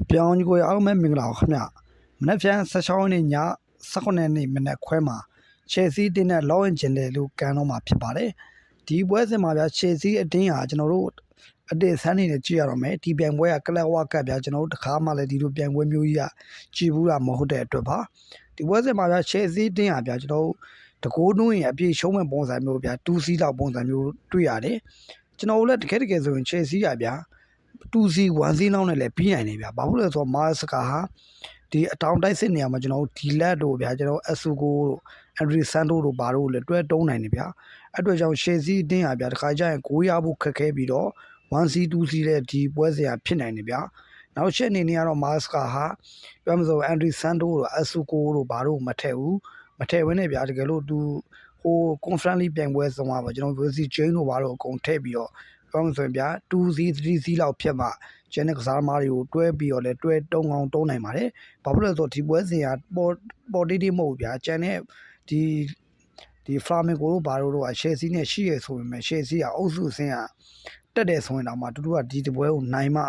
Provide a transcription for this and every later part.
အပြောင်းကြီးကိုအားလုံးပဲမင်္ဂလာပါခင်ဗျမနေ့ဖြန်16ရက်နေ့ည18ရက်နေ့မနေ့ခွဲမှာချယ်ဆီတင်းနဲ့လောင်းဝင်ကျင်တယ်လို့ကန်တော့မှာဖြစ်ပါတယ်ဒီပွဲစဉ်မှာဗျာချယ်ဆီအတင်းဟာကျွန်တော်တို့အတင်းဆန်းနေနဲ့ကြည့်ရတော့မယ်ဒီပြိုင်ပွဲကကလပ်ဝကပ်ဗျာကျွန်တော်တို့တခါမှလည်းဒီလိုပြိုင်ပွဲမျိုးကြီးကကြည့်ဘူးတာမဟုတ်တဲ့အတွက်ပါဒီပွဲစဉ်မှာဗျာချယ်ဆီတင်းဟာဗျာကျွန်တော်တို့တကိုးနှွင်းရင်အပြည့်ရှုံးမဲ့ပုံစံမျိုးဗျာ2စီးလောက်ပုံစံမျိုးတွေ့ရတယ်ကျွန်တော်တို့လည်းတကယ်တကယ်ဆိုရင်ချယ်ဆီကဗျာ 2C 1C လောက်နဲ့လည်းပြီးနိုင်တယ်ဗျာဘာဖြစ်လို့လဲဆိုတော့မာစကာဟာဒီအတောင်တိုက်စစ်နေရာမှာကျွန်တော်တို့ဒီလက်တို့ဗျာကျွန်တော်အဆူကိုတို့အန်ဒရီဆန်တိုတို့ဘာတို့လည်းတွဲတုံးနိုင်တယ်ဗျာအဲ့အတွက်ကြောင့်ရှေစီအတင်းဟာဗျာတခါကျရင်ကိုးရဖို့ခက်ခဲပြီးတော့ 1C 2C တဲ့ဒီပွဲစရာဖြစ်နိုင်တယ်ဗျာနောက်ရှက်အနေနဲ့ကတော့မာစကာဟာပြောမှဆိုအန်ဒရီဆန်တိုတို့အဆူကိုတို့ဘာတို့မထည့်ဘူးမထည့်ဘဲနဲ့ဗျာတကယ်လို့သူဟို conference ပြိုင်ပွဲဆုံးမှာပေါ့ကျွန်တော် VC chain တို့ဘာတို့အကုန်ထည့်ပြီးတော့ ကောင်းဆိုရင်ဗျာ 2C 3C လောက်ဖြစ်မှကျန်တဲ့ကစားသမားတွေကိုတွဲပြီးတော့လဲတွဲတုံအောင်တုံးနိုင်ပါတယ်။ဘာဖြစ်လို့လဲဆိုတော့ဒီပွဲစဉ်ကပေါ်ပေါ်တေးတေးမဟုတ်ဘူးဗျာ။ကျန်တဲ့ဒီဒီ Flamengo တို့ဘာတို့တော့ရှယ်ဆီနဲ့ရှိရဆိုပေမဲ့ရှယ်ဆီကအုပ်စုအဆင်းကတက်တယ်ဆိုရင်တော့မှတူတူကဒီတပွဲကိုနိုင်မှ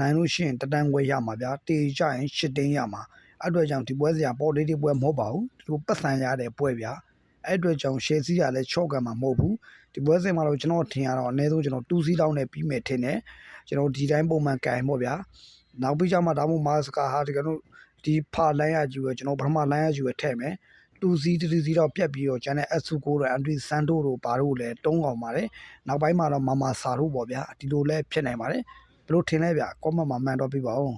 နိုင်လို့ရှိရင်တတန်းခွဲရမှာဗျာ။တေကြရင်ရှစ်တင်းရမှာ။အဲ့အတွက်ကြောင့်ဒီပွဲစဉ်ကပေါ်တေးတေးပွဲမဟုတ်ပါဘူး။ဒီလိုပတ်စံရတဲ့ပွဲဗျာ။အဲ့အတွက်ကြောင့်ရှယ်ဆီကလည်းချော့ကန်မှာမဟုတ်ဘူး။ ဒီပွဲစဉ်မှာတော့ကျွန်တော်ထင်ရတော့အနည်းဆုံးကျွန်တော်2စီးတောင်းနဲ့ပြီးမယ်ထင်တယ်ကျွန်တော်ဒီတိုင်းပုံမှန်ကန်ပေါ့ဗျာနောက်ပြီးကြမှာဒါမှမဟုတ်မာစကာဟာဒီကနေ့ဒီဖာလိုင်းရကြီးပဲကျွန်တော်ပထမလိုင်းရကြီးပဲထည့်မယ်2စီး3စီးတော့ပြတ်ပြီးတော့ကျန်တဲ့အဆူကိုတို့အန်ဒရီဆန်တိုတို့ဘာတို့လည်းတုံးအောင်ပါတယ်နောက်ပိုင်းမှာတော့မာမာစာတို့ပေါ့ဗျာဒီလိုလဲဖြစ်နိုင်ပါတယ်ဘယ်လိုထင်လဲဗျာကောမန့်မှာမှန်တော့ပြပါဦး